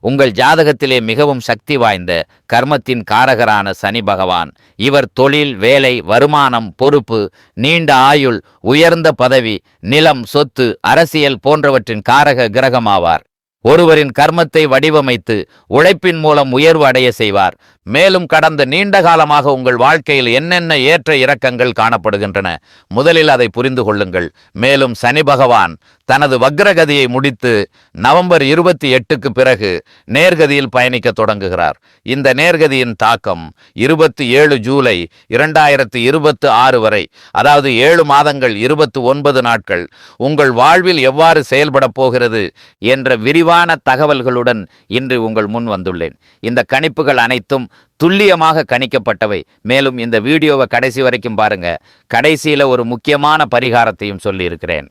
உங்கள் ஜாதகத்திலே மிகவும் சக்தி வாய்ந்த கர்மத்தின் காரகரான சனி பகவான். இவர் தொழில் வேலை வருமானம் பொறுப்பு நீண்ட ஆயுள் உயர்ந்த பதவி நிலம் சொத்து அரசியல் போன்றவற்றின் காரக கிரகமாவார். ஒருவரின் கர்மத்தை வடிவமைத்து உழைப்பின் மூலம் உயர்வு அடைய செய்வார். மேலும் கடந்த நீண்ட காலமாக உங்கள் வாழ்க்கையில் என்னென்ன ஏற்ற இறக்கங்கள் காணப்படுகின்றன முதலில் அதை புரிந்து கொள்ளுங்கள். மேலும் சனி பகவான் தனது வக்ரகதியை முடித்து நவம்பர் இருபத்தி எட்டுக்கு பிறகு நேர்கதியில் பயணிக்க தொடங்குகிறார். இந்த நேர்கதியின் தாக்கம் இருபத்தி ஏழு ஜூலை இரண்டாயிரத்தி இருபத்து ஆறு வரை அதாவது ஏழு மாதங்கள் இருபத்து ஒன்பது நாட்கள் உங்கள் வாழ்வில் எவ்வாறு செயல்பட போகிறது என்ற விரிவான தகவல்களுடன் இன்று உங்கள் முன் வந்துள்ளேன். இந்த கணிப்புகள் அனைத்தும் துல்லியமாக கணிக்கப்பட்டவை. மேலும் இந்த வீடியோவை கடைசி வரைக்கும் பாருங்க. கடைசியில ஒரு முக்கியமான பரிகாரத்தையும் சொல்லியிருக்கிறேன்.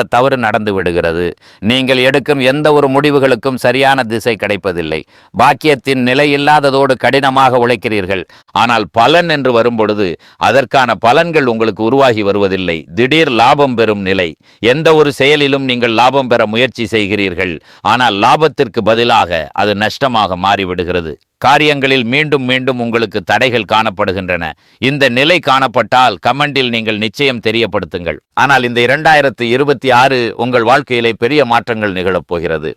தவறு நடந்து விடுகிறது. நீங்கள் எடுக்கும் எந்த ஒரு முடிவுகளுக்கும் சரியான திசை கிடைப்பதில்லை. பாக்கியத்தின் நிலை இல்லாததோடு கடினமாக உழைக்கிறீர்கள். ஆனால் பலன் என்று வரும்பொழுது அதற்கான பலன்கள் உங்களுக்கு உருவாகி வருவதில்லை. திடீர் லாபம் பெறும் நிலை. எந்த ஒரு செயலிலும் நீங்கள் லாபம் பெற முயற்சி செய்கிறீர்கள். ஆனால் லாபத்திற்கு பதிலாக அது நஷ்டமாக மாறிவிடுகிறது. காரியங்களில் மீண்டும் மீண்டும் உங்களுக்கு தடைகள் காணப்படுகின்றன. இந்த நிலை காணப்பட்டால் கமெண்டில் நீங்கள் நிச்சயம் தெரியப்படுத்துங்கள். ஆனால் இந்த இரண்டாயிரத்தி இருபத்தி ஆறு உங்கள் வாழ்க்கையிலே பெரிய மாற்றங்கள் நிகழப் போகிறது.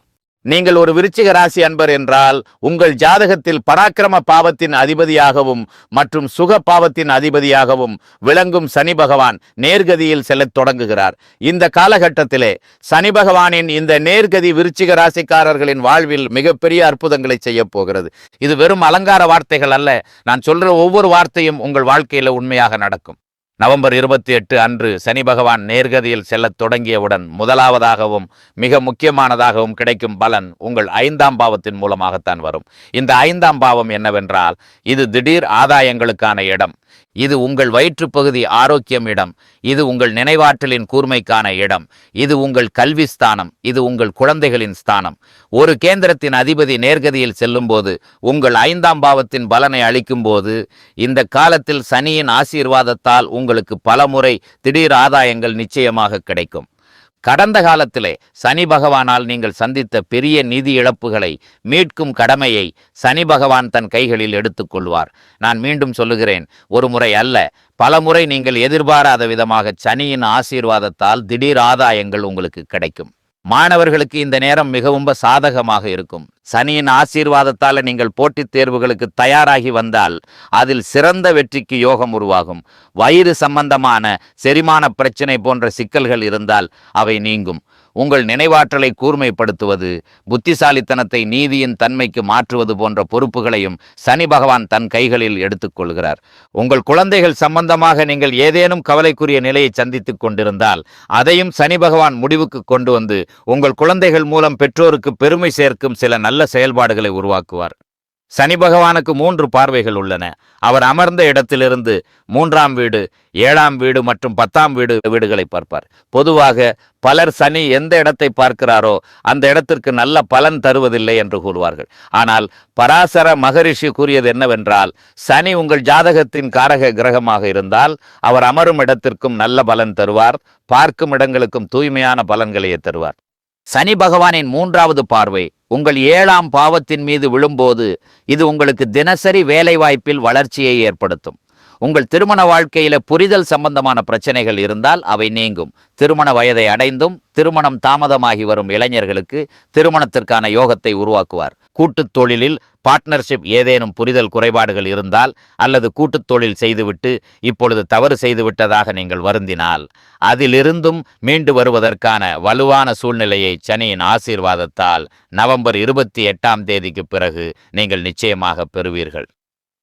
நீங்கள் ஒரு விருச்சிக ராசி அன்பர் என்றால் உங்கள் ஜாதகத்தில் பராக்கிரம பாவத்தின் அதிபதியாகவும் மற்றும் சுக பாவத்தின் அதிபதியாகவும் விளங்கும் சனி பகவான் நேர்கதியில் செல்லத் தொடங்குகிறார். இந்த காலகட்டத்திலே சனி பகவானின் இந்த நேர்கதி விருச்சிக ராசிக்காரர்களின் வாழ்வில் மிகப்பெரிய அற்புதங்களை செய்ய போகிறது. இது வெறும் அலங்கார வார்த்தைகள் அல்ல. நான் சொல்ற ஒவ்வொரு வார்த்தையும் உங்கள் வாழ்க்கையில உண்மையாக நடக்கும். நவம்பர் இருபத்தி எட்டு அன்று சனி பகவான் நேர்கதியில் செல்லத் தொடங்கியவுடன் முதலாவதாகவும் மிக முக்கியமானதாகவும் கிடைக்கும் பலன் உங்கள் ஐந்தாம் பாவத்தின் மூலமாகத்தான் வரும். இந்த ஐந்தாம் பாவம் என்னவென்றால் இது திடீர் ஆதாயங்களுக்கான இடம். இது உங்கள் வயிற்றுப்பகுதி ஆரோக்கியம் இடம். இது உங்கள் நினைவாற்றலின் கூர்மைக்கான இடம். இது உங்கள் கல்வி ஸ்தானம். இது உங்கள் குழந்தைகளின் ஸ்தானம். ஒரு கேந்திரத்தின் அதிபதி நேர்கதியில் செல்லும்போது உங்கள் ஐந்தாம் பாவத்தின் பலனை அளிக்கும்போது இந்த காலத்தில் சனியின் ஆசீர்வாதத்தால் உங்களுக்கு பலமுறை திடீர் ஆதாயங்கள் நிச்சயமாக கிடைக்கும். கடந்த காலத்திலே சனி பகவானால் நீங்கள் சந்தித்த பெரிய நிதி இழப்புகளை மீட்கும் கடமையை சனி பகவான் தன் கைகளில் எடுத்துக்கொள்வார் நான் மீண்டும் சொல்லுகிறேன் ஒரு முறை அல்ல பல முறை நீங்கள் எதிர்பாராத விதமாக சனியின் ஆசீர்வாதத்தால் திடீர் ஆதாயங்கள் உங்களுக்கு கிடைக்கும். மாணவர்களுக்கு இந்த நேரம் மிகவும் சாதகமாக இருக்கும். சனியின் ஆசீர்வாதத்தால் நீங்கள் போட்டித் தேர்வுகளுக்கு தயாராகி வந்தால் அதில் சிறந்த வெற்றிக்கு யோகம் உருவாகும். வயிறு சம்பந்தமான செரிமான பிரச்சனை போன்ற சிக்கல்கள் இருந்தால் அவை நீங்கும். உங்கள் நினைவாற்றலை கூர்மைப்படுத்துவது புத்திசாலித்தனத்தை நீதியின் தன்மைக்கு மாற்றுவது போன்ற பொறுப்புகளையும் சனி பகவான் தன் கைகளில் எடுத்துக்கொள்கிறார் உங்கள் குழந்தைகள் சம்பந்தமாக நீங்கள் ஏதேனும் கவலைக்குரிய நிலையை சந்தித்துக் கொண்டிருந்தால் அதையும் சனி பகவான் முடிவுக்கு கொண்டு வந்து உங்கள் குழந்தைகள் மூலம் பெற்றோருக்கு பெருமை சேர்க்கும் சில நல்ல செயல்பாடுகளை உருவாக்குவார். சனி பகவானுக்கு மூன்று பார்வைகள் உள்ளன. அவர் அமர்ந்த இடத்திலிருந்து மூன்றாம் வீடு ஏழாம் வீடு மற்றும் பத்தாம் வீடு வீடுகளை பார்ப்பார். பொதுவாக பலர் சனி எந்த இடத்தை பார்க்கிறாரோ அந்த இடத்திற்கு நல்ல பலன் தருவதில்லை என்று கூறுவார்கள். ஆனால் பராசர மகரிஷி கூறியது என்னவென்றால் சனி உங்கள் ஜாதகத்தின் காரக கிரகமாக இருந்தால் அவர் அமரும் இடத்திற்கும் நல்ல பலன் தருவார் பார்க்கும் இடங்களுக்கும் தூய்மையான பலன்களையே தருவார். சனி பகவானின் மூன்றாவது பார்வை உங்கள் ஏழாம் பாவத்தின் மீது விழும்போது இது உங்களுக்கு தினசரி வேலைவாய்ப்பில் வளர்ச்சியை ஏற்படுத்தும். உங்கள் திருமண வாழ்க்கையில புரிதல் சம்பந்தமான பிரச்சனைகள் இருந்தால் அவை நீங்கும். திருமண வயதை அடைந்தும் திருமணம் தாமதமாகி வரும் இளைஞர்களுக்கு திருமணத்திற்கான யோகத்தை உருவாக்குவார். கூட்டுத் தொழிலில் பார்ட்னர்ஷிப் ஏதேனும் புரிதல் குறைபாடுகள் இருந்தால் அல்லது கூட்டுத் தொழில் செய்துவிட்டு இப்பொழுது தவறு செய்துவிட்டதாக நீங்கள் வருந்தினால் அதிலிருந்தும் மீண்டு வருவதற்கான வலுவான சூழ்நிலையை சனியின் ஆசீர்வாதத்தால் நவம்பர் இருபத்தி எட்டாம் தேதிக்கு பிறகு நீங்கள் நிச்சயமாக பெறுவீர்கள்.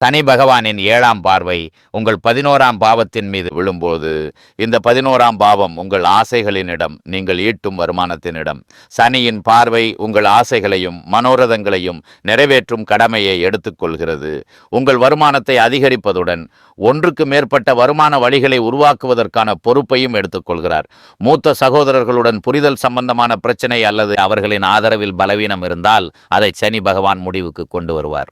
சனி பகவானின் ஏழாம் பார்வை உங்கள் பதினோராம் பாவத்தின் மீது விழும்போது இந்த பதினோராம் பாவம் உங்கள் ஆசைகளினிடம் நீங்கள் ஈட்டும் வருமானத்தினிடம். சனியின் பார்வை உங்கள் ஆசைகளையும் மனோரதங்களையும் நிறைவேற்றும் கடமையை எடுத்துக்கொள்கிறது. உங்கள் வருமானத்தை அதிகரிப்பதுடன் ஒன்றுக்கு மேற்பட்ட வருமான வழிகளை உருவாக்குவதற்கான பொறுப்பையும் எடுத்துக்கொள்கிறார். மூத்த சகோதரர்களுடன் புரிதல் சம்பந்தமான பிரச்சனை அல்லது அவர்களின் ஆதரவில் பலவீனம் இருந்தால் அதை சனி பகவான் முடிவுக்கு கொண்டு வருவார்.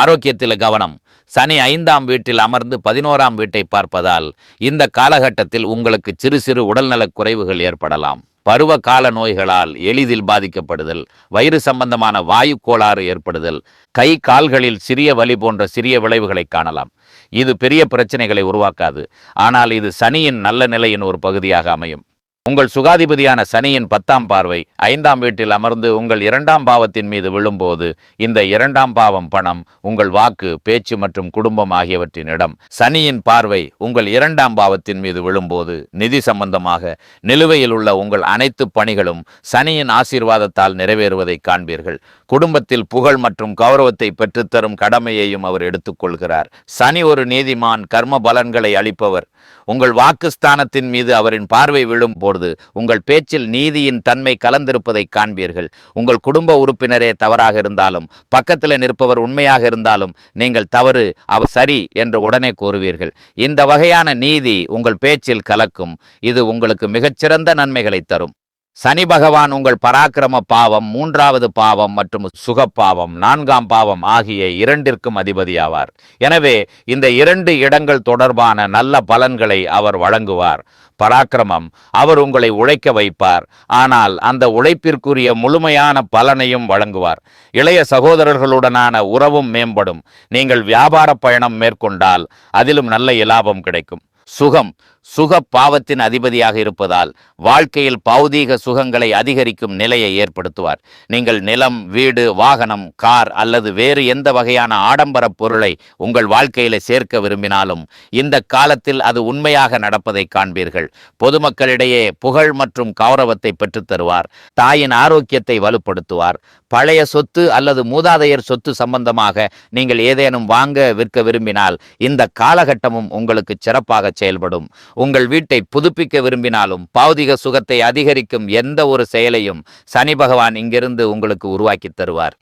ஆரோக்கியத்தில் கவனம். சனி ஐந்தாம் வீட்டில் அமர்ந்து பதினோராம் வீட்டை பார்ப்பதால் இந்த காலகட்டத்தில் உங்களுக்கு சிறு சிறு உடல்நலக் குறைவுகள் ஏற்படலாம். பருவ கால நோய்களால் எளிதில் பாதிக்கப்படுதல் வயிறு சம்பந்தமான வாயு கோளாறு ஏற்படுதல் கை கால்களில் சிறிய வலி போன்ற சிறிய விளைவுகளை காணலாம். இது பெரிய பிரச்சனைகளை உருவாக்காது. ஆனால் இது சனியின் நல்ல நிலையின் ஒரு பகுதியாக அமையும். உங்கள் சுகாதிபதியான சனியின் பத்தாம் பார்வை ஐந்தாம் வீட்டில் அமர்ந்து உங்கள் இரண்டாம் பாவத்தின் மீது விழும்போது இந்த இரண்டாம் பாவம் பணம் உங்கள் வாக்கு பேச்சு மற்றும் குடும்பம் ஆகியவற்றின் இடம். சனியின் பார்வை உங்கள் இரண்டாம் பாவத்தின் மீது விழும்போது நிதி சம்பந்தமாக நிலுவையில் உள்ள உங்கள் அனைத்து பணிகளும் சனியின் ஆசீர்வாதத்தால் நிறைவேறுவதை காண்பீர்கள். குடும்பத்தில் புகழ் மற்றும் கௌரவத்தை பெற்றுத்தரும் கடமையையும் அவர் எடுத்துக்கொள்கிறார். சனி ஒரு நீதிமான் கர்ம பலன்களை அளிப்பவர். உங்கள் வாக்குஸ்தானத்தின் மீது அவரின் பார்வை விழும் போது பொழுது உங்கள் பேச்சில் நீதியின் தன்மை கலந்திருப்பதை காண்பீர்கள். உங்கள் குடும்ப உறுப்பினரே தவறாக இருந்தாலும் பக்கத்தில் நிற்பவர் உண்மையாக இருந்தாலும் நீங்கள் தவறு அவர் சரி என்று உடனே கூறுவீர்கள். இந்த வகையான நீதி உங்கள் பேச்சில் கலக்கும். இது உங்களுக்கு மிகச்சிறந்த நன்மைகளை தரும். சனி பகவான் உங்கள் பராக்கிரம பாவம் மூன்றாவது பாவம் மற்றும் சுகப்பாவம் நான்காம் பாவம் ஆகிய இரண்டிற்கும் அதிபதியாவார். எனவே இந்த இரண்டு இடங்கள் தொடர்பான நல்ல பலன்களை அவர் வழங்குவார். பராக்கிரமம். அவர் உங்களை உழைக்க வைப்பார். ஆனால் அந்த உழைப்பிற்குரிய முழுமையான பலனையும் வழங்குவார். இளைய சகோதரர்களுடனான உறவும் மேம்படும். நீங்கள் வியாபார பயணம் மேற்கொண்டால் அதிலும் நல்ல இலாபம் கிடைக்கும். சுகம் சுக பாவத்தின் அதிபதியாக இருப்பதால் வாழ்க்கையில் பௌதீக சுகங்களை அதிகரிக்கும் நிலையை ஏற்படுத்துவார். நீங்கள் நிலம் வீடு வாகனம் கார் அல்லது வேறு எந்த வகையான ஆடம்பர பொருளை உங்கள் வாழ்க்கையில சேர்க்க விரும்பினாலும் இந்த காலத்தில் அது உண்மையாக நடப்பதை காண்பீர்கள். பொதுமக்களிடையே புகழ் மற்றும் கௌரவத்தை பெற்றுத் தருவார். தாயின் ஆரோக்கியத்தை வலுப்படுத்துவார். பழைய சொத்து அல்லது மூதாதையர் சொத்து சம்பந்தமாக நீங்கள் ஏதேனும் வாங்க விற்க விரும்பினால் இந்த காலகட்டமும் உங்களுக்கு சிறப்பாக செயல்படும். உங்கள் வீட்டை புதுப்பிக்க விரும்பினாலும் பௌதிக சுகத்தை அதிகரிக்கும் எந்த ஒரு செயலையும் சனி பகவான் இங்கிருந்து உங்களுக்கு உருவாக்கித் தருவார்.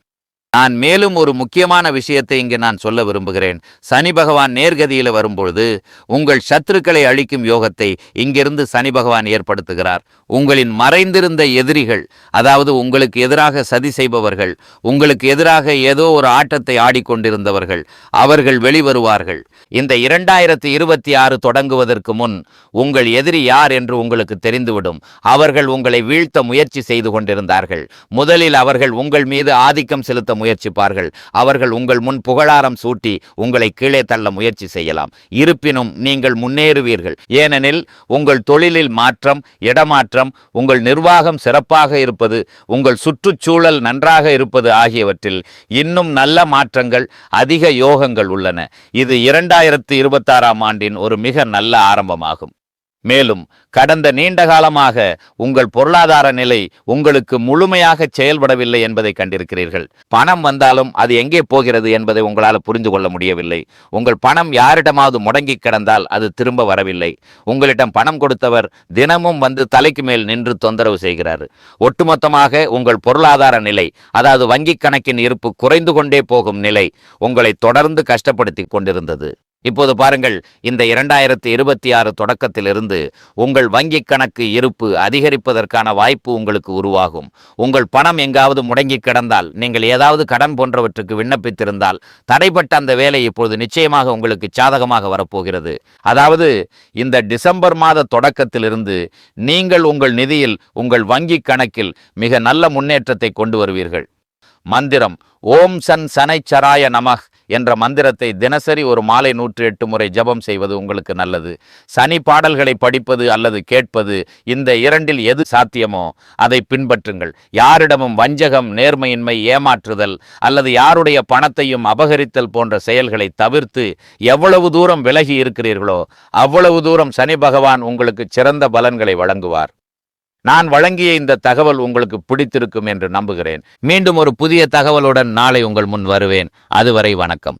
நான் மேலும் ஒரு முக்கியமான விஷயத்தை இங்கு நான் சொல்ல விரும்புகிறேன். சனி பகவான் நேர்கதியில் வரும்பொழுது உங்கள் சத்துருக்களை அழிக்கும் யோகத்தை இங்கிருந்து சனி பகவான் ஏற்படுத்துகிறார். உங்களின் மறைந்திருந்த எதிரிகள் அதாவது உங்களுக்கு எதிராக சதி செய்பவர்கள் உங்களுக்கு எதிராக ஏதோ ஒரு ஆட்டத்தை ஆடிக்கொண்டிருந்தவர்கள் அவர்கள் வெளிவருவார்கள். இந்த இரண்டாயிரத்தி இருபத்தி ஆறு தொடங்குவதற்கு முன் உங்கள் எதிரி யார் என்று உங்களுக்கு தெரிந்துவிடும். அவர்கள் உங்களை வீழ்த்த முயற்சி செய்து கொண்டிருந்தார்கள். முதலில் அவர்கள் உங்கள் மீது ஆதிக்கம் செலுத்த முயற்சிப்பார்கள். அவர்கள் உங்கள் முன் புகழாரம் சூட்டி உங்களை கீழே தள்ள முயற்சி செய்யலாம். இருப்பினும் நீங்கள் முன்னேறுவீர்கள். ஏனெனில் உங்கள் தொழிலில் மாற்றம் இடமாற்றம் உங்கள் நிர்வாகம் சிறப்பாக இருப்பது உங்கள் சுற்றுச்சூழல் நன்றாக இருப்பது ஆகியவற்றில் இன்னும் நல்ல மாற்றங்கள் அதிக யோகங்கள் உள்ளன. இது இரண்டாயிரத்து இருபத்தாறாம் ஆண்டின் ஒரு மிக நல்ல ஆரம்பமாகும். மேலும் கடந்த நீண்ட காலமாக உங்கள் பொருளாதார நிலை உங்களுக்கு முழுமையாக செயல்படவில்லை என்பதை கண்டிருக்கிறீர்கள். பணம் வந்தாலும் அது எங்கே போகிறது என்பதை உங்களால் புரிந்து கொள்ள முடியவில்லை. உங்கள் பணம் யாரிடமாவது முடங்கி கிடந்தால் அது திரும்ப வரவில்லை. உங்களிடம் பணம் கொடுத்தவர் தினமும் வந்து தலைக்கு மேல் நின்று தொந்தரவு செய்கிறார். ஒட்டுமொத்தமாக உங்கள் பொருளாதார நிலை அதாவது வங்கிக் கணக்கின் இருப்பு குறைந்து கொண்டே போகும் நிலை உங்களை தொடர்ந்து கஷ்டப்படுத்தி கொண்டிருந்தது. இப்போது பாருங்கள் இந்த இரண்டாயிரத்தி இருபத்தி ஆறு தொடக்கத்திலிருந்து உங்கள் வங்கிக் கணக்கு இருப்பு அதிகரிப்பதற்கான வாய்ப்பு உங்களுக்கு உருவாகும். உங்கள் பணம் எங்காவது முடங்கி கிடந்தால் நீங்கள் ஏதாவது கடன் போன்றவற்றுக்கு விண்ணப்பித்திருந்தால் தடைப்பட்ட அந்த வேலை இப்பொழுது நிச்சயமாக உங்களுக்கு சாதகமாக வரப்போகிறது. அதாவது இந்த டிசம்பர் மாத தொடக்கத்திலிருந்து நீங்கள் உங்கள் நிதியில் உங்கள் வங்கிக் கணக்கில் மிக நல்ல முன்னேற்றத்தை கொண்டு வருவீர்கள். மந்திரம் ஓம் சன் சனைச்சராய நமக் என்ற மந்திரத்தை தினசரி ஒரு மாலை நூற்றி எட்டு முறை ஜெபம் செய்வது உங்களுக்கு நல்லது. சனி பாடல்களை படிப்பது அல்லது கேட்பது இந்த இரண்டில் எது சாத்தியமோ அதை பின்பற்றுங்கள். யாரிடமும் வஞ்சகம் நேர்மையின்மை ஏமாற்றுதல் அல்லது யாருடைய பணத்தையும் அபகரித்தல் போன்ற செயல்களை தவிர்த்து எவ்வளவு தூரம் விலகி இருக்கிறீர்களோ அவ்வளவு தூரம் சனி பகவான் உங்களுக்கு சிறந்த பலன்களை வழங்குவார். நான் வழங்கிய இந்த தகவல் உங்களுக்கு பிடித்திருக்கும் என்று நம்புகிறேன். மீண்டும் ஒரு புதிய தகவலுடன் நாளை உங்கள் முன் வருவேன். அதுவரை வணக்கம்.